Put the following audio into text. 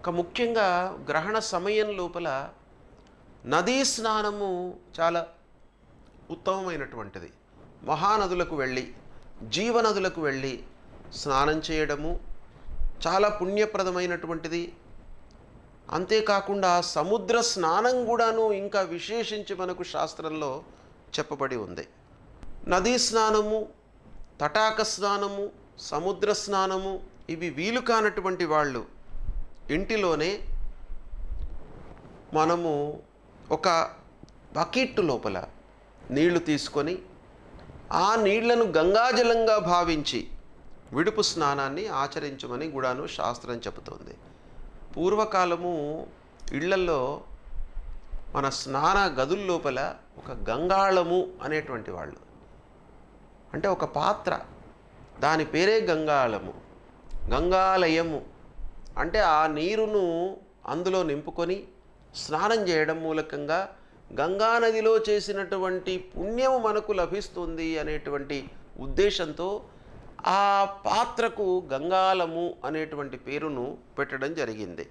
ఒక ముఖ్యంగా గ్రహణ సమయం లోపల నదీ స్నానము చాలా ఉత్తమమైనటువంటిది. మహానదులకు వెళ్ళి జీవనదులకు వెళ్ళి స్నానం చేయడము చాలా పుణ్యప్రదమైనటువంటిది. అంతేకాకుండా సముద్ర స్నానం కూడాను ఇంకా విశేషించి మనకు శాస్త్రంలో చెప్పబడి ఉంది. నదీ స్నానము తటాక స్నానము సముద్ర స్నానము ఇవి వీలు కానటువంటి వాళ్ళు ఇంటిలోనే మనము ఒక బకెట్ లోపల నీళ్ళు తీసుకొని ఆ నీళ్ళను గంగాజలంగా భావించి విడుపు స్నానాన్ని ఆచరించమని కూడాను శాస్త్రం చెబుతోంది. పూర్వకాలము ఇళ్ళలో మన స్నాన గదుల లోపల ఒక గంగాళము అనేటువంటి వాళ్ళు. అంటే ఒక పాత్ర. దాని పేరే గంగాళము. గంగాలయము. అంటే ఆ నీరును అందులో నింపుకొని స్నానం చేయడం మూలకంగా గంగా నదిలో చేసినటువంటి పుణ్యము మనకు లభిస్తుంది అనేటువంటి ఉద్దేశంతో ఆ పాత్రకు గంగాలము అనేటువంటి పేరును పెట్టడం జరిగింది.